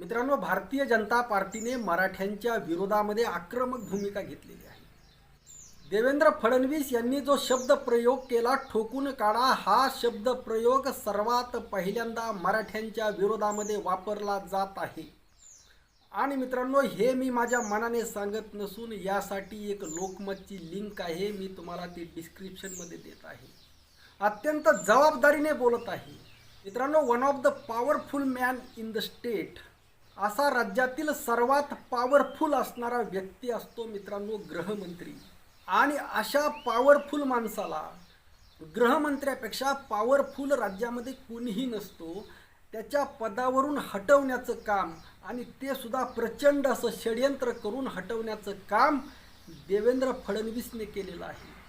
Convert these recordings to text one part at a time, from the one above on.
मित्रांनो भारतीय जनता पार्टीने मराठ्यांच्या विरोधामध्ये आक्रमक भूमिका घेतलेली आहे. देवेंद्र फडणवीस यांनी जो शब्द प्रयोग केला ठोकून काढा हा शब्द प्रयोग सर्वात पहिल्यांदा मराठ्यांच्या विरोधामध्ये वापरला जात आहे. आणि मित्रांनो हे मी माझ्या मनाने सांगत नसून यासाठी एक लोकमतची लिंक आहे मी तुम्हाला ती डिस्क्रिप्शनमध्ये देत आहे. अत्यंत जबाबदारीने बोलत आहे. मित्रांनो one of the powerful man in the state असा राज्यातील सर्वात पॉवरफुल असणारा व्यक्ती असतो मित्रांनो गृहमंत्री. आणि अशा पॉवरफुल माणसाला गृहमंत्र्यापेक्षा पॉवरफुल राज्यामध्ये कोणीही नसतो त्याच्या पदावरून हटवण्याचं काम आणि ते सुद्धा प्रचंड असं षडयंत्र करून हटवण्याचं काम देवेंद्र फडणवीसने केलेलं आहे.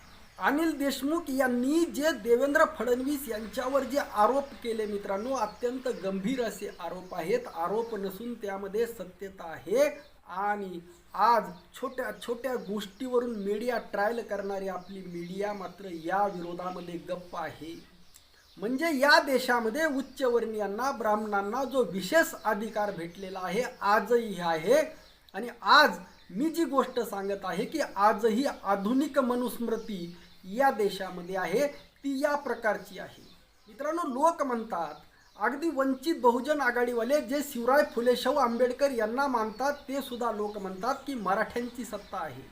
अनिल देशमुख यांनी जे देवेंद्र फडणवीस यांच्यावर जे आरोप केले मित्रांनो अत्यंत गंभीर असे आरोप आहेत. आरोप नसून त्यामध्ये सत्यता आहे. आणि आज छोट्या छोट्या गोष्टीवरून मीडिया ट्रायल करणारी आपली मीडिया मात्र या विरोधामध्ये गप्प आहे. म्हणजे या देशामध्ये उच्चवर्णीयांना ब्राह्मणांना जो विशेष अधिकार भेटलेला आहे आजही आहे. आणि आज मी जी गोष्ट सांगत आहे की आजही आधुनिक मनुस्मृती या देशामध्ये आहे ती या प्रकारची आहे. मित्रांनो लोक म्हणतात अगदी वंचित बहुजन आघाडीवाले जे शिवराय फुले शाहू आंबेडकर यांना मानतात ते सुद्धा लोक म्हणतात की मराठ्यांची सत्ता आहे.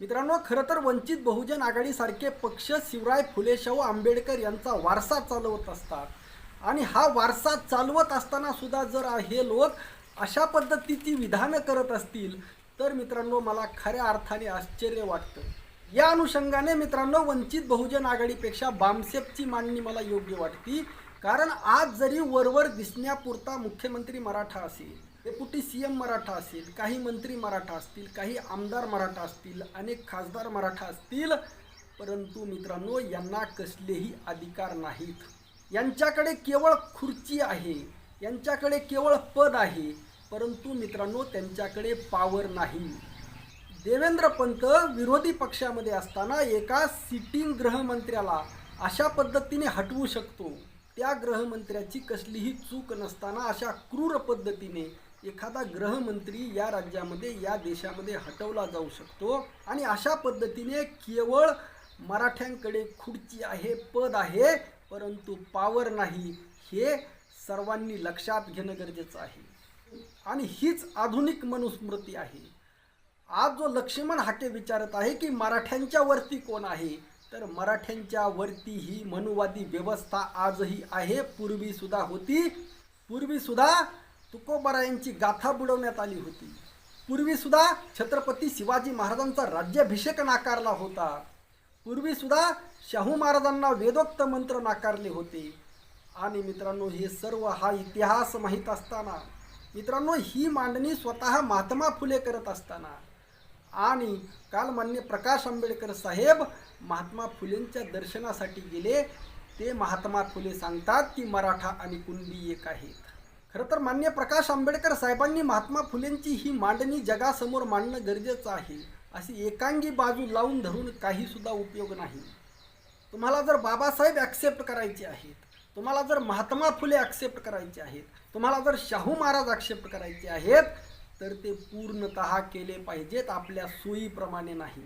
मित्रांनो खरं तर वंचित बहुजन आघाडीसारखे पक्ष शिवराय फुले शाहू आंबेडकर यांचा वारसा चालवत असतात. आणि हा वारसा चालवत असताना सुद्धा जर हे लोक अशा पद्धतीची विधानं करत असतील तर मित्रांनो मला खऱ्या अर्थाने आश्चर्य वाटतं. या अनुषंगाने मित्रांनो वंचित बहुजन आघाडीपेक्षा बामसेपची मांडणी मला योग्य वाटती. कारण आज जरी वरवर दिसण्यापुरता मुख्यमंत्री मराठा असेल डेप्युटी सी एम मराठा असेल काही मंत्री मराठा असतील काही आमदार मराठा असतील अनेक खासदार मराठा असतील परंतु मित्रांनो यांना कसलेही अधिकार नाहीत. यांच्याकडे केवळ खुर्ची आहे यांच्याकडे केवळ पद आहे परंतु मित्रांनो त्यांच्याकडे पावर नाही. देवेंद्र पंत विरोधी पक्षामध्ये असताना एका सिटिंग गृहमंत्र्याला अशा पद्धतीने हटवू शकतो. त्या गृहमंत्र्याची कसलीही चूक नसताना अशा क्रूर पद्धतीने एखादा गृहमंत्री या राज्यामध्ये या देशामध्ये हटवला जाऊ शकतो आणि अशा पद्धतीने केवळ मराठ्यांकडे खुर्ची आहे पद आहे परंतु पावर नाही हे सर्वांनी लक्षात घेणं गरजेचं आहे. आणि हीच आधुनिक मनुस्मृती आहे. आज जो लक्ष्मण हाके विचारत आहे की मराठ्यांच्या वरती कोण आहे तर मराठ्यांच्या वरती ही मनुवादी व्यवस्था आजही आहे. पूर्वी सुद्धा होती. पूर्वी सुद्धा तुकोबरायांची गाथा बुडवण्यात आली होती. पूर्वी सुद्धा छत्रपती शिवाजी महाराजांचा राज्याभिषेक नाकारला होता. पूर्वी सुद्धा शाहू महाराजांना वेदोक्त मंत्र नाकारले होते. आणि मित्रांनो हे सर्व हा इतिहास माहीत असताना मित्रांनो ही मांडणी स्वतः महात्मा फुले करत असताना आणि काल मान्य प्रकाश आंबेडकर साहेब महात्मा फुलेंच्या दर्शनासाठी गेले. ते महात्मा फुले सांगतात की मराठा आणि कुणबी एक आहेत. खरं तर मान्य प्रकाश आंबेडकर साहेबांनी महात्मा फुलेंची ही मांडणी जगासमोर मांडणं गरजेचं आहे. अशी एकांगी बाजू लावून धरून काही सुद्धा उपयोग नाही. तुम्हाला जर बाबासाहेब ॲक्सेप्ट करायचे आहेत तुम्हाला जर महात्मा फुले ॲक्सेप्ट करायचे आहेत तुम्हाला जर शाहू महाराज ॲक्सेप्ट करायचे आहेत तर ते पूर्णतः केले पाहिजेत आपल्या सोयीप्रमाणे नाही.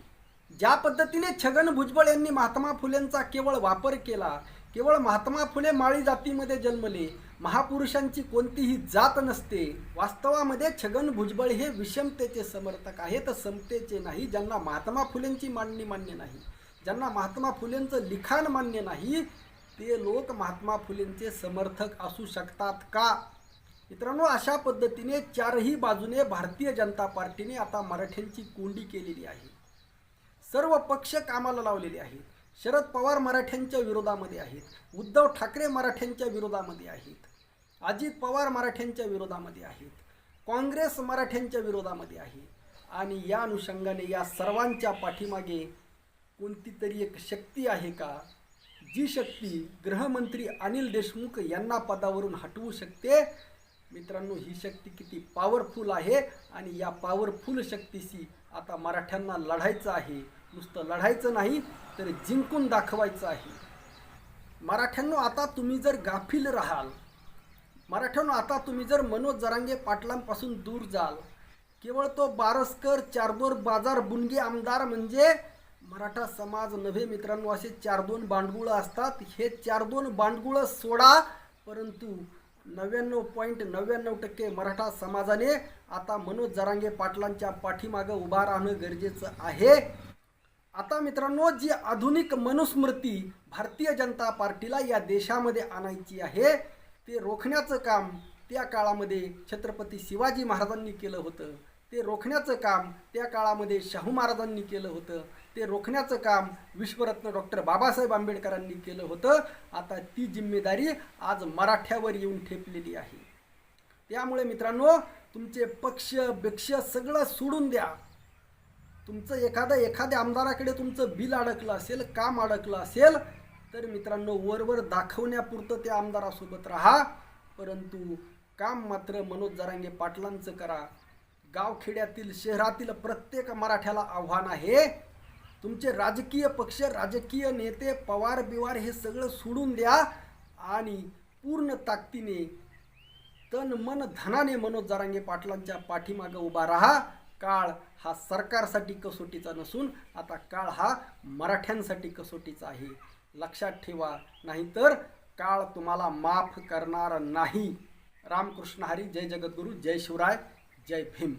ज्या पद्धतीने छगन भुजबळ यांनी महात्मा फुलेंचा केवळ वापर केला केवळ महात्मा फुले माळी जातीमध्ये जन्मले महापुरुषांची कोणतीही जात नसते वास्तवामध्ये छगन भुजबळ हे विषमतेचे समर्थक आहेत समतेचे नाही ज्यांना महात्मा फुलेंची मांडणी मान्य नाही ज्यांना महात्मा फुलेंचं लिखाण मान्य नाही ते लोक महात्मा फुलेंचे समर्थक असू शकतात का? मित्रांनो अशा पद्धतीने चारही बाजूने भारतीय जनता पार्टीने आता मराठ्यांची कोंडी केलेली आहे. सर्व पक्ष कामाला लावलेले आहेत. शरद पवार मराठ्यांच्या विरोधामध्ये आहेत. उद्धव ठाकरे मराठ्यांच्या विरोधामध्ये आहेत. अजित पवार मराठ्यांच्या विरोधामध्ये आहेत. काँग्रेस मराठ्यांच्या विरोधामध्ये आहे. आणि या अनुषंगाने या सर्वांच्या पाठीमागे कोणती तरी एक शक्ती आहे का? जी शक्ती गृहमंत्री अनिल देशमुख यांना पदावरून हटवू शकते मित्रांनो ही शक्ती किती पॉवरफुल आहे आणि या पॉवरफुल शक्तीशी आता मराठ्यांना लढायचं आहे. नुसतं लढायचं नाही तर जिंकून दाखवायचं आहे. मराठ्यांनो आता तुम्ही जर गाफील राहाल मराठ्यांनो आता तुम्ही जर मनोज जरांगे पाटलांपासून दूर जाल केवळ तो बारसकर चारदोर बाजार बुनगे आमदार म्हणजे मराठा समाज नव्हे मित्रांनो असे चार दोन बांडगुळं असतात. हे चार दोन बांडगुळं सोडा परंतु नव्याण्णव पॉईंट नव्याण्णव टक्के मराठा समाजाने आता मनोज जरांगे पाटलांच्या पाठीमागं उभा राहणं गरजेचं आहे. आता मित्रांनो जी आधुनिक मनुस्मृती भारतीय जनता पार्टीला या देशामध्ये आणायची आहे ते रोखण्याचं काम त्या काळामध्ये छत्रपती शिवाजी महाराजांनी केलं होतं. ते रोखण्याचं काम त्या काळामध्ये शाहू महाराजांनी केलं होतं. ते रोखण्याचं काम विश्वरत्न डॉक्टर बाबासाहेब आंबेडकरांनी केलं होतं. आता ती जिम्मेदारी आज मराठ्यावर येऊन ठेपलेली आहे. त्यामुळे मित्रांनो तुमचे पक्ष बिक्ष सगळं सोडून द्या. तुमचं एखादं एखाद्या आमदाराकडे तुमचं बिल अडकलं असेल काम अडकलं असेल तर मित्रांनो वरवर दाखवण्यापुरतं त्या आमदारासोबत राहा. परंतु काम मात्र मनोज जरांगे पाटलांचं करा. गावखेड्यातील शहरातील प्रत्येक मराठ्याला आव्हान आहे. तुमचे राजकीय पक्ष राजकीय नेते पवार बिवार हे सगळं सोडून द्या आणि पूर्ण ताकदीने तन मन धनाने मनोज जारांगे पाटलांच्या पाठीमागं उभा राहा. काळ हा सरकारसाठी कसोटीचा नसून आता काळ हा मराठ्यांसाठी कसोटीचा आहे. लक्षात ठेवा नाहीतर काळ तुम्हाला माफ करणार नाही. रामकृष्ण हरी जय जगद्गुरू जय शिवराय. जय भीम.